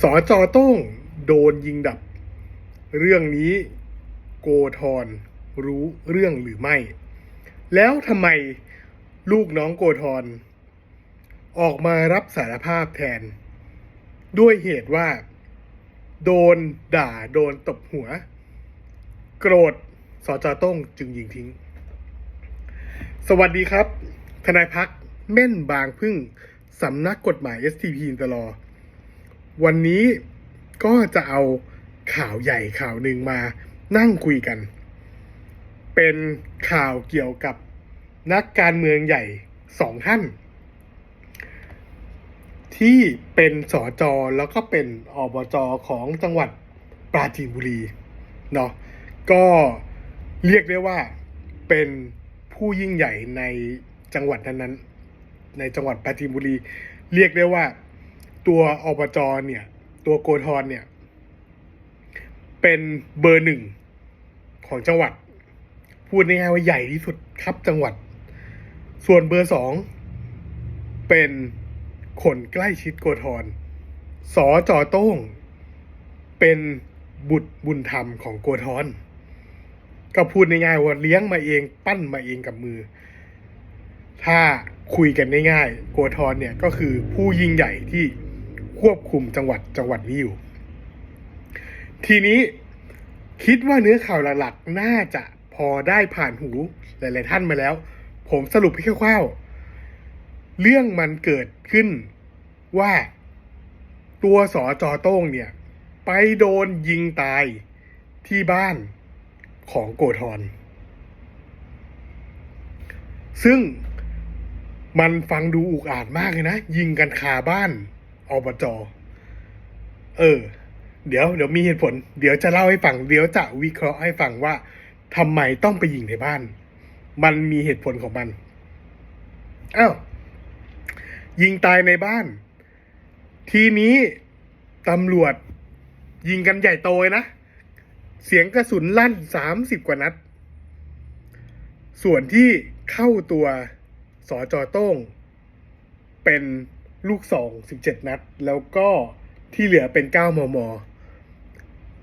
สอจอโต้งโดนยิงดับ เรื่องนี้โกธรรู้เรื่องหรือไม่ แล้วทำไมลูกน้องโกธรออกมารับสารภาพแทน ด้วยเหตุว่า โดนด่าโดนตบหัว โกรธสอจอต้งจึงยิงทิ้ง สวัสดีครับ ทนายพักเม่นบางพึ่งสำนักกฎหมาย STP อินตลอ วันนี้ก็จะเอาข่าวใหญ่ข่าวหนึ่งมานั่งคุยกัน เป็นข่าวเกี่ยวกับนักการเมืองใหญ่สองท่าน ที่เป็นสอจอแล้วก็เป็นอบจของจังหวัดปราจีนบุรีเนาะก็เรียกได้ว่าเป็นผู้ยิ่งใหญ่ในจังหวัดนั้นๆในจังหวัดปราจีนบุรี เรียกได้ว่า ตัวอบจเนี่ย ตัวโกธรเนี่ย เป็นเบอร์หนึ่งของจังหวัด พูดง่ายๆว่าใหญ่ที่สุดครับจังหวัด ส่วนเบอร์สองเป็นคนใกล้ชิดโกธรสอจอโต้ง เป็นบุตรบุญธรรมของโกธรก็พูดง่ายๆว่าเลี้ยงมาเองปั้นมาเองกับมือ ถ้าคุยกันง่ายๆโกธรเนี่ยก็คือผู้ยิ่งใหญ่ที่ ควบคุมจังหวัดจังหวัดนี้อยู่ ทีนี้คิดว่าเนื้อข่าวหลักๆ น่าจะพอได้ผ่านหูหลาย ๆ ท่านมาแล้ว ผมสรุปให้คร่าวๆ เรื่องมันเกิดขึ้นว่าตัวสอจอโต้งเนี่ย ไปโดนยิงตายที่บ้านของโกธร ซึ่งมันฟังดูอุกอาจมากเลยนะ ยิงกันคาบ้าน อบจเออ เดี๋ยวเดี๋ยวมีเหตุผล เดี๋ยวจะเล่าให้ฟัง เดี๋ยวจะวิเคราะห์ให้ฟังว่าทำไมต้องไปยิงในบ้าน มันมีเหตุผลของมันอ้าวยิงตายในบ้าน ทีนี้ตำรวจยิงกันใหญ่โตเลยนะ เสียงกระสุนลั่นสามสิบกว่านัด ส่วนที่เข้าตัวสอจอโต้ง เป็น ลูกสองสิบเจ็ดนัด แล้วก็ที่เหลือเป็นเก้ามม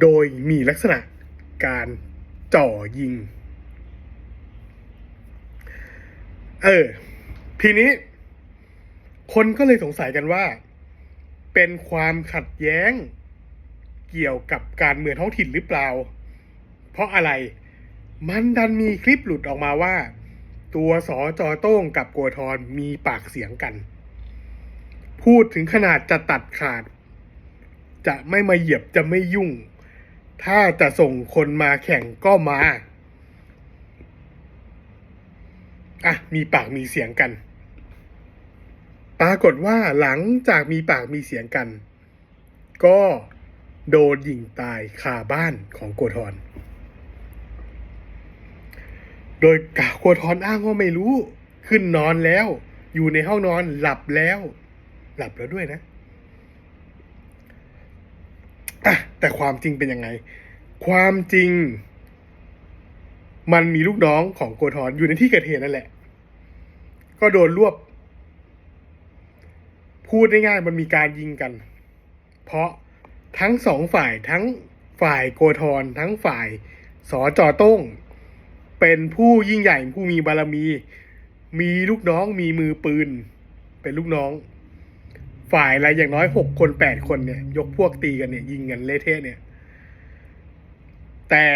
โดยมีลักษณะการจ่อยิง เออ ทีนี้ คนก็เลยสงสัยกันว่า เป็นความขัดแย้งเกี่ยวกับการเมืองท้องถิ่นหรือเปล่า เพราะอะไร มันดันมีคลิปหลุดออกมาว่า ตัวสอจอโต้งกับโกธรมีปากเสียงกัน พูดถึงขนาดจะตัดขาด จะไม่มาเหยียบจะไม่ยุ่ง ถ้าจะส่งคนมาแข่งก็มา อะ มีปากมีเสียงกัน ปรากฏว่าหลังจากมีปากมีเสียงกัน ก็โดนยิงตายคาบ้านของโกธรโดยกาโกธรอ้างว่าไม่รู้ ขึ้นนอนแล้ว อยู่ในห้องนอนหลับแล้ว หลับแล้วด้วยนะอะแต่ความจริงเป็นยังไง ความจริง มันมีลูกน้องของโกธรอยู่ในที่เกิดเหตุนั่นแหละ ก็โดนรวบ พูดง่ายๆมันมีการยิงกัน เพราะทั้งสองฝ่ายทั้งฝ่ายโกธรทั้งฝ่ายสอจอต้ง เป็นผู้ยิ่งใหญ่ผู้มีบารมี มีลูกน้องมีมือปืน เป็นลูกน้อง ฝ่ายอะไรอย่างน้อยหกคนแปดคนเนี่ย ยกพวกตีกันเนี่ย ยิงกันเละเทะเนี่ย แต่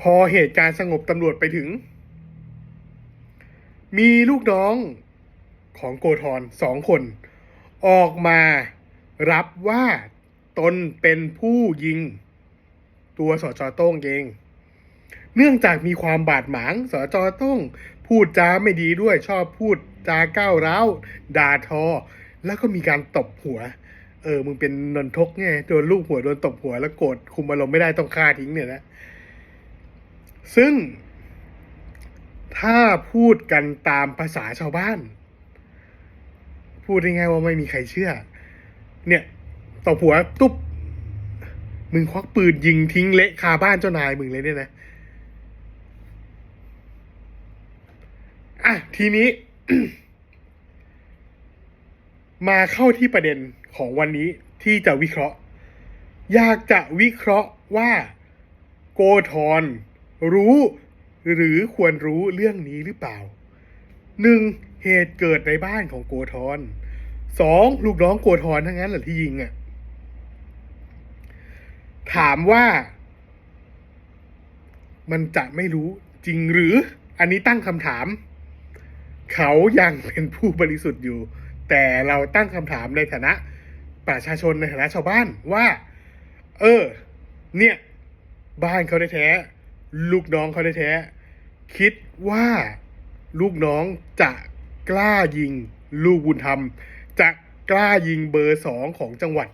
พอเหตุการณ์สงบตำรวจไปถึง มีลูกน้องของโกธรสองคน ออกมารับว่าตนเป็นผู้ยิง ตัวสจโต้งเอง เนื่องจากมีความบาดหมางสจโต้งพูดจาไม่ดีด้วยชอบพูดจาก้าวร้าวด่าทอ แล้วก็มีการตบหัว เออ มึงเป็นนนทกไงโดนลูกหัวโดนตบหัวแล้วโกรธคุมอารมณ์ไม่ได้ต้องฆ่าทิ้งเนี่ยนะ ซึ่ง ถ้าพูดกันตามภาษาชาวบ้าน พูดได้ไงายๆว่าไม่มีใครเชื่อ เนี่ยตบหัวตุ๊บ มึงควักปืนยิงทิ้งเละคาบ้านเจ้านายมึงเลยเนี่ยนะอะทีนี้ มาเข้าที่ประเด็นของวันนี้ที่จะวิเคราะห์ อยากจะวิเคราะห์ว่าโกธรรู้หรือควรรู้เรื่องนี้หรือเปล่าหนึ่งเหตุเกิดในบ้านของโกธรสองลูกน้องโกธรทั้งนั้นแหละที่ยิงอะ่ะ ถามว่ามันจะไม่รู้จริงหรือ อันนี้ตั้งคำถาม เขายังเป็นผู้บริสุทธิ์อยู่ แต่เราตั้งคำถามในฐานะประชาชนในฐานะชาวบ้านว่า เออ เนี่ย บ้านเขาได้แท้ ลูกน้องเขาได้แท้ คิดว่าลูกน้องจะกล้ายิงลูกบุญธรรม จะกล้ายิงเบอร์สองของจังหวัด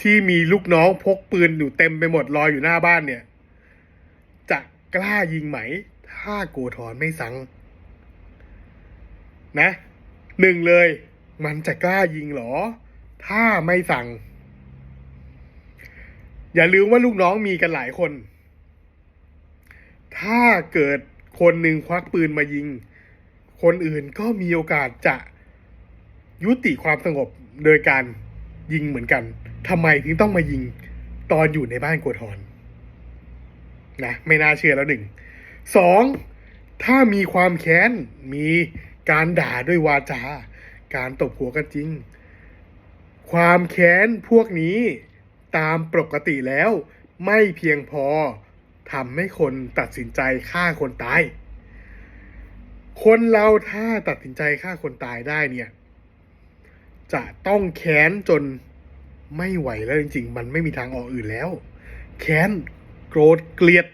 ที่มีลูกน้องพกปืนอยู่เต็มไปหมดรอยอยู่หน้าบ้านเนี่ย จะกล้ายิงไหม ถ้าโกธรไม่สัง นะหนึ่งเลย มันจะกล้ายิงเหรอ ถ้าไม่สั่ง อย่าลืมว่าลูกน้องมีกันหลายคน ถ้าเกิดคนหนึ่งควักปืนมายิง คนอื่นก็มีโอกาสจะยุติความสงบโดยการยิงเหมือนกันทำไมถึงต้องมายิงตอนอยู่ในบ้านโกธรนะไม่น่าเชื่อแล้วหนึ่งสองถ้ามีความแค้นมีการด่าด้วยวาจา การตบหัวกันจริง ความแค้นพวกนี้ตามปกติแล้วไม่เพียงพอทำให้คนตัดสินใจฆ่าคนตาย คนเราถ้าตัดสินใจฆ่าคนตายได้เนี่ย จะต้องแค้นจนไม่ไหวแล้วจริง ๆ มันไม่มีทางออกอื่นแล้ว แค้นโกรธเกลียด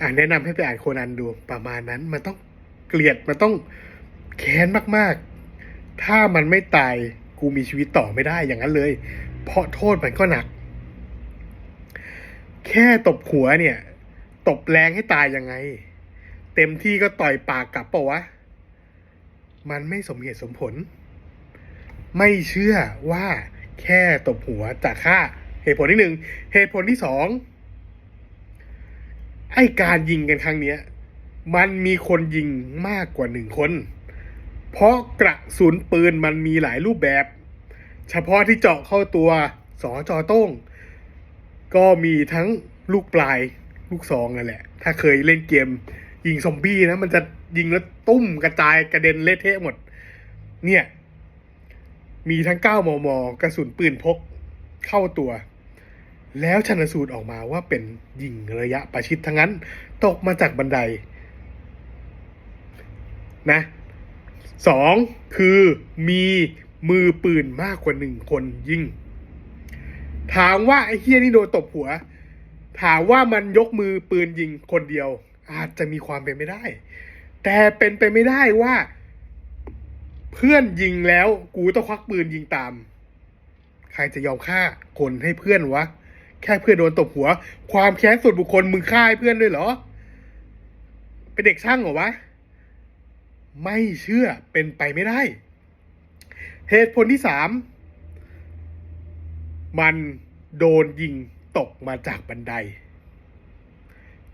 อ่าแนะนำให้ไปอ่านโคนันดูประมาณนั้น มันต้องเกลียด มันต้องแค้นมาก ๆ ถ้ามันไม่ตายกูมีชีวิตต่อไม่ได้อย่างนั้นเลย เพราะโทษมันก็หนัก แค่ตบหัวเนี่ย ตบแรงให้ตายยังไง เต็มที่ก็ต่อยปากกลับปล่าวะ มันไม่สมเหตุสมผล ไม่เชื่อว่าแค่ตบหัวจะฆ่า เหตุผลที่หนึ่งเหตุผลที่สองไอการยิงกันครั้งเนี้ย มันมีคนยิงมากกว่าหนึ่งคน เพราะกระสุนปืนมันมีหลายรูปแบบ เฉพาะที่เจาะเข้าตัวสอจอต้ง ก็มีทั้งลูกปลายลูกซองนั่นแหละ ถ้าเคยเล่นเกม ยิงซอมบี้นะมันจะยิงแล้วตุ้มกระจายกระเด็นเละเทะหมด เนี่ย มีทั้ง 9 มม กระสุนปืนพกเข้าตัว แล้วชันสูตรออกมาว่าเป็นยิงระยะประชิดทั้งนั้น ตกมาจากบันได นะ สองคือมีมือปืนมากกว่าหนึ่งคนยิง ถามว่าไอ้เฮียนี่โดนตบหัว ถามว่ามันยกมือปืนยิงคนเดียว อาจจะมีความเป็นไปได้ แต่เป็นไปไม่ได้ว่า เพื่อนยิงแล้วกูต้องควักปืนยิงตาม ใครจะยอมฆ่าคนให้เพื่อนวะ แค่เพื่อนโดนตบหัว ความแค้นส่วนบุคคลมึงฆ่าให้เพื่อนด้วยเหรอ เป็นเด็กช่างเหรอวะ ไม่เชื่อเป็นไปไม่ได้ เหตุผลที่สามมันโดนยิงตกมาจากบันได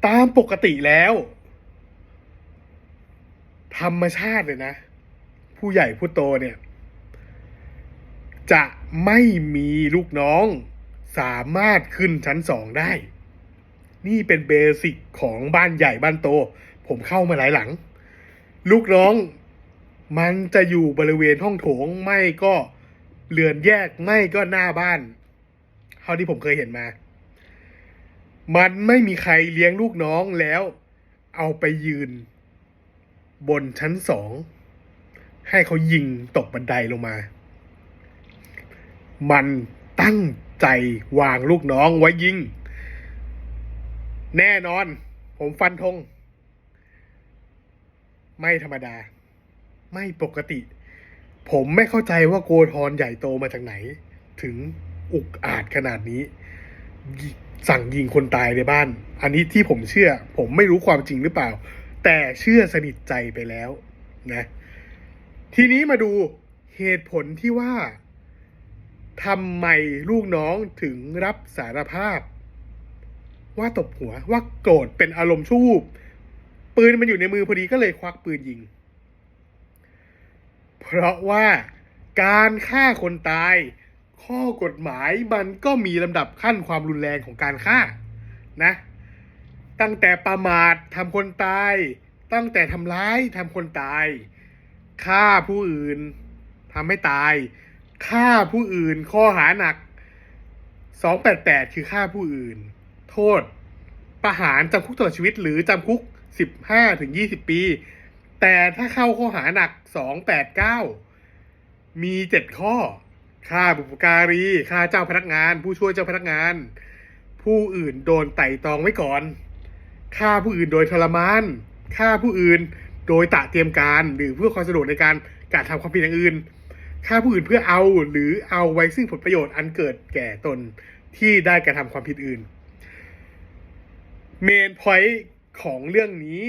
ตามปกติแล้ว ธรรมชาติเลยนะ ผู้ใหญ่ผู้โตเนี่ย จะไม่มีลูกน้องสามารถขึ้นชั้นสองได้ นี่เป็นเบสิกของบ้านใหญ่บ้านโต ผมเข้ามาหลายหลัง ลูกน้อง มันจะอยู่บริเวณห้องโถงไม่ก็เรือนแยกไม่ก็หน้าบ้าน เท่าที่ผมเคยเห็นมา มันไม่มีใครเลี้ยงลูกน้องแล้ว เอาไปยืน บนชั้นสอง ให้เขายิงตกบันไดลงมา มันตั้งใจวางลูกน้องไว้ยิง แน่นอน ผมฟันธง ไม่ธรรมดา ไม่ปกติ ผมไม่เข้าใจว่าโกธรใหญ่โตมาจากไหน ถึงอุกอาจขนาดนี้ สั่งยิงคนตายในบ้าน อันนี้ที่ผมเชื่อ ผมไม่รู้ความจริงหรือเปล่า แต่เชื่อสนิทใจไปแล้วนะ ทีนี้มาดูเหตุผลที่ว่าทำไมลูกน้องถึงรับสารภาพ ว่าตบหัวว่าโกรธเป็นอารมณ์ชั่ววูบ ปืนมันอยู่ในมือพอดีก็เลยควักปืนยิง เพราะว่าการฆ่าคนตาย ข้อกฎหมายมันก็มีลำดับขั้นความรุนแรงของการฆ่านะ ตั้งแต่ประมาททำคนตาย ตั้งแต่ทำร้ายทำคนตาย ฆ่าผู้อื่นทำให้ตาย ฆ่าผู้อื่นข้อหาหนัก 288 คือฆ่าผู้อื่น โทษประหารจำคุกตลอดชีวิตหรือจำคุก 15ถึง20ปี แต่ถ้าเข้าข้อหาหนัก289มี7ข้อฆ่าบุพการีฆ่าเจ้าพนักงาน ผู้ช่วยเจ้าพนักงาน ผู้อื่นโดนไต่ตองไว้ก่อนฆ่าผู้อื่นโดยทรมานฆ่าผู้อื่นโดยตะเตรียมการหรือเพื่อความสะดวกในการกระทำความผิดอย่างอื่นฆ่าผู้อื่นเพื่อเอาหรือเอาไว้ซึ่งผลประโยชน์อันเกิดแก่ตนที่ได้กระทำความผิดอื่น เมนพอยต์ ของเรื่องนี้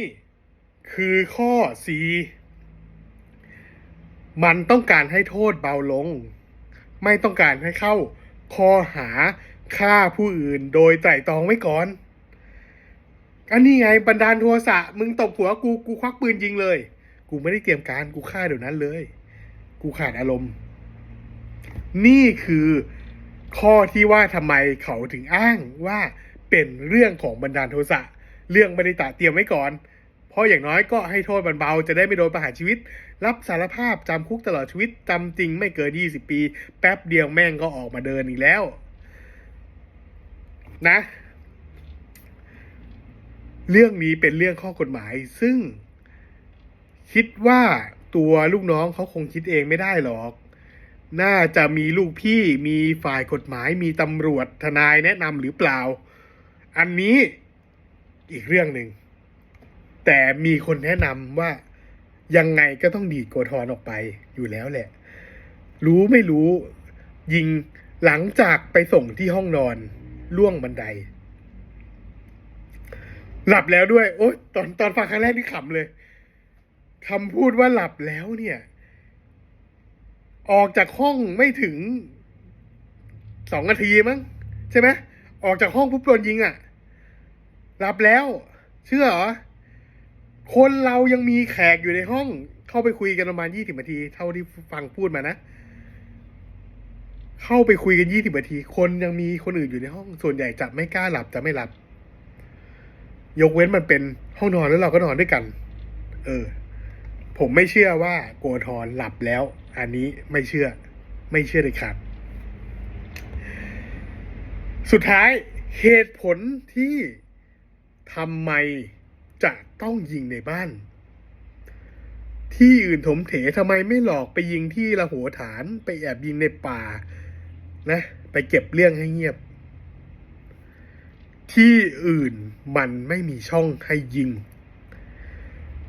คือข้อ C มันต้องการให้โทษเบาลง ไม่ต้องการให้เข้าข้อหาฆ่าผู้อื่นโดยไตร่ตรองไว้ก่อนอันนี้ไงบันดาลโทสะมึงตบหัวกูกูควักปืนยิงเลย กูไม่ได้เตรียมการกูฆ่าเดี๋ยวนั้นเลย กูขาดอารมณ์ นี่คือข้อที่ว่าทำไมเขาถึงอ้างว่าเป็นเรื่องของบันดาลโทสะ เรื่องไม่ได้ตะเตรียมไว้ก่อน เพราะอย่างน้อยก็ให้โทษมันเบาจะได้ไม่โดนประหารชีวิต รับสารภาพจำคุกตลอดชีวิตจำจริงไม่เกิน 20 ปี แป๊บเดียวแม่งก็ออกมาเดินอีกแล้ว นะ เรื่องนี้เป็นเรื่องข้อกฎหมาย ซึ่ง คิดว่าตัวลูกน้องเขาคงคิดเองไม่ได้หรอก น่าจะมีลูกพี่มีฝ่ายกฎหมายมีตำรวจทนายแนะนำหรือเปล่า อันนี้ อีกเรื่องหนึ่ง แต่มีคนแนะนำว่ายังไงก็ต้องดีดโกธรออกไปอยู่แล้วแหละ รู้ไม่รู้ ยิงหลังจากไปส่งที่ห้องนอนล่วงบันได หลับแล้วด้วย โอ๊ยตอนตอนฟังครั้งแรกนี่ขำเลยคำพูดว่าหลับแล้วเนี่ย ออกจากห้องไม่ถึงสองนาทีมั้งใช่ไหมออกจากห้องปุ๊บโดนยิงอะ่ะ หลับแล้ว เชื่อเหรอ คนเรายังมีแขกอยู่ในห้อง เข้าไปคุยกันประมาณยี่สิบนาที เท่าที่ฟังพูดมานะ เข้าไปคุยกันยี่สิบนาที คนยังมีคนอื่นอยู่ในห้อง ส่วนใหญ่จะไม่กล้าหลับจะไม่หลับ ยกเว้นมันเป็นห้องนอนแล้วเราก็นอนด้วยกัน เออ ผมไม่เชื่อว่าโกธรหลับแล้ว อันนี้ไม่เชื่อ ไม่เชื่อเด็ดขาดสุดท้ายเหตุผลที่ ทำไมจะต้องยิงในบ้าน ที่อื่นถมเถทำไมไม่หลอกไปยิงที่ละหัวฐานไปแอบยิงในป่า นะ ไปเก็บเรื่องให้เงียบ ที่อื่นมันไม่มีช่องให้ยิง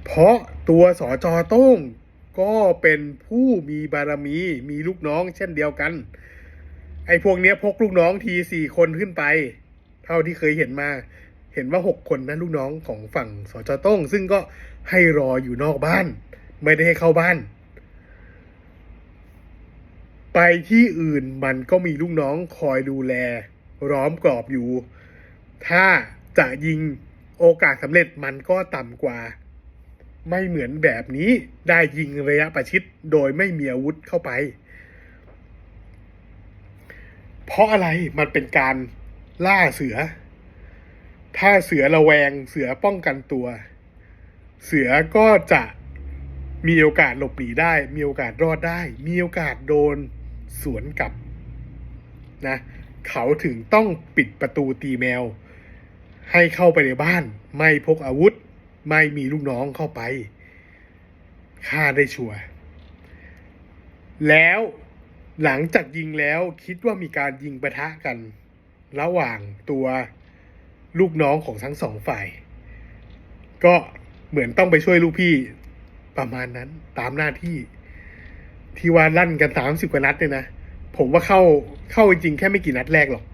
เพราะตัวสอจอโต้งก็เป็นผู้มีบารมีมีลูกน้องเช่นเดียวกัน ไอ้พวกเนี้ยพกลูกน้องทีสี่คนขึ้นไป เท่าที่เคยเห็นมา เห็นว่าหกคนนะลูกน้องของฝั่งสจต้ง ซึ่งก็ให้รออยู่นอกบ้าน ไม่ได้ให้เข้าบ้าน ไปที่อื่นมันก็มีลูกน้องคอยดูแลล้อมกรอบอยู่ ถ้าจะยิงโอกาสสำเร็จมันก็ต่ำกว่า ไม่เหมือนแบบนี้ได้ยิงระยะประชิดโดยไม่มีอาวุธเข้าไป เพราะอะไรมันเป็นการล่าเสือ ถ้าเสือระแวงเสือป้องกันตัว เสือก็จะมีโอกาสหลบหนีได้ มีโอกาสรอดได้ มีโอกาสโดนสวนกลับนะเขาถึงต้องปิดประตูตีแมว ให้เข้าไปในบ้าน ไม่พกอาวุธ ไม่มีลูกน้องเข้าไปฆ่าได้ชัวร์แล้วหลังจากยิงแล้วคิดว่ามีการยิงปะทะกัน ระหว่างตัว ลูกน้องของทั้งสองฝ่าย ก็เหมือนต้องไปช่วยลูกพี่ประมาณนั้นตามหน้าที่ ที่ว่าลั่นกันสามสิบกว่านัดเนี่ยนะ ผมว่าเข้าเข้าจริงแค่ไม่กี่นัดแรกหรอก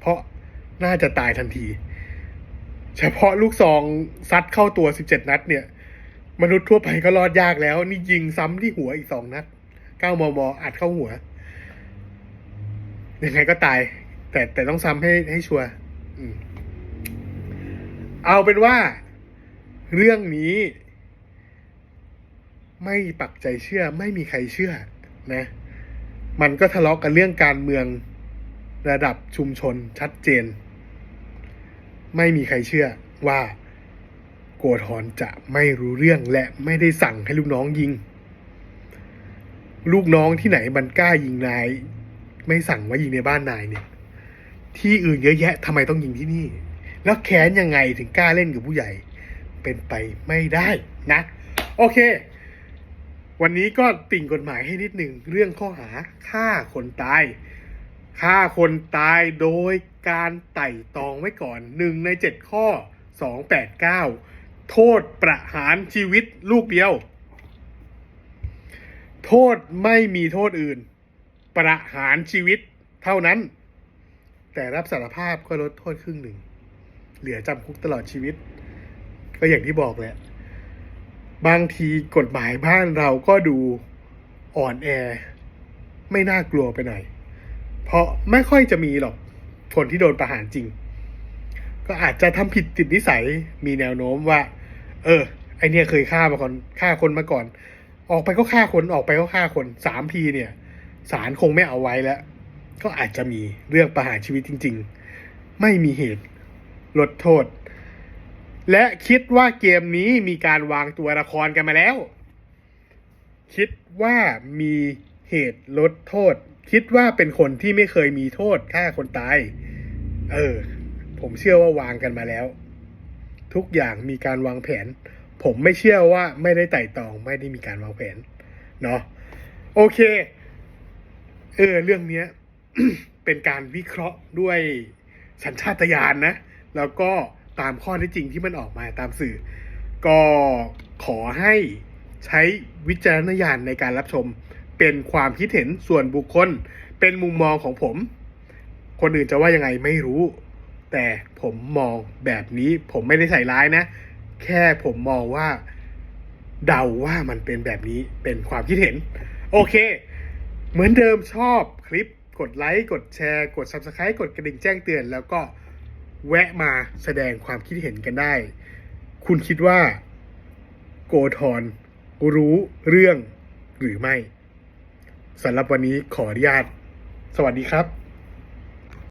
เพราะน่าจะตายทันที เฉพาะลูกซองซัดเข้าตัวสิบเจ็ดนัดเนี่ย มนุษย์ทั่วไปก็รอดยากแล้ว นี่ยิงซ้ำที่หัวอีกสองนัดเก้ามมอัดเข้าหัวยังไงก็ตาย แต่แต่ต้องซ้ำให้ให้ชัวร์อืม เอาเป็นว่า เรื่องนี้ ไม่ปักใจเชื่อ ไม่มีใครเชื่อ นะ มันก็ทะเลาะกันเรื่องการเมืองระดับชุมชนชัดเจน ไม่มีใครเชื่อว่าโกธรจะไม่รู้เรื่องและไม่ได้สั่งให้ลูกน้องยิง ลูกน้องที่ไหนมันกล้ายิงนาย ไม่สั่งว่ายิงในบ้านนายเนี่ย ที่อื่นเยอะแยะทำไมต้องยิงที่นี่ แล้วแค้นยังไงถึงกล้าเล่นกับผู้ใหญ่ เป็นไปไม่ได้นะ โอเค วันนี้ก็ติ่งกฎหมายให้นิดหนึ่งเรื่องข้อหาฆ่าคนตายฆ่าคนตายโดยการไต่ตองไว้ก่อนหนึ่งในเจ็ดข้อสองแปดเก้าโทษประหารชีวิตลูกเดียว โทษไม่มีโทษอื่น ประหารชีวิตเท่านั้น แต่รับสารภาพก็ลดโทษครึ่งหนึ่ง เหลือจำคุกตลอดชีวิต ก็อย่างที่บอกแหละบางทีกฎหมายบ้านเราก็ดูอ่อนแอ ไม่น่ากลัวไปหน่อย เพราะไม่ค่อยจะมีหรอกคนที่โดนประหารจริง ก็อาจจะทำผิดติดนิสัยมีแนวโน้มว่า เออ ไอเนี่ยเคยฆ่ามาก่อนฆ่าคนมาก่อน ออกไปก็ฆ่าคนออกไปก็ฆ่าคนสามทีเนี่ยศาลคงไม่เอาไว้แล้ว ก็อาจจะมีเรื่องประหารชีวิตจริง ๆ ไม่มีเหตุ ลดโทษ และคิดว่าเกมนี้มีการวางตัวละครกันมาแล้ว คิดว่ามีเหตุลดโทษ คิดว่าเป็นคนที่ไม่เคยมีโทษฆ่าคนตาย เออ ผมเชื่อว่าวางกันมาแล้ว ทุกอย่างมีการวางแผน ผมไม่เชื่อว่าไม่ได้ไต่ตองไม่ได้มีการวางแผน เนาะโอเค เออ เรื่องเนี้ยเป็นการวิเคราะห์ด้วยสัญชาตญาณนะ แล้วก็ตามข้อเท็จจริงที่มันออกมาตามสื่อ ก็ขอให้ใช้วิจารณญาณในการรับชม เป็นความคิดเห็นส่วนบุคคล เป็นมุมมองของผม คนอื่นจะว่ายังไงไม่รู้ แต่ผมมองแบบนี้ผมไม่ได้ใส่ร้ายนะ แค่ผมมองว่าเดาว่ามันเป็นแบบนี้เป็นความคิดเห็น โอเค เหมือนเดิมชอบคลิปกดไลค์ กดแชร์ กด Subscribe กดกระดิ่งแจ้งเตือนแล้วก็ แวะมาแสดงความคิดเห็นกันได้ คุณคิดว่าโกธรรู้เรื่องหรือไม่สำหรับวันนี้ขออนุญาต สวัสดีครับ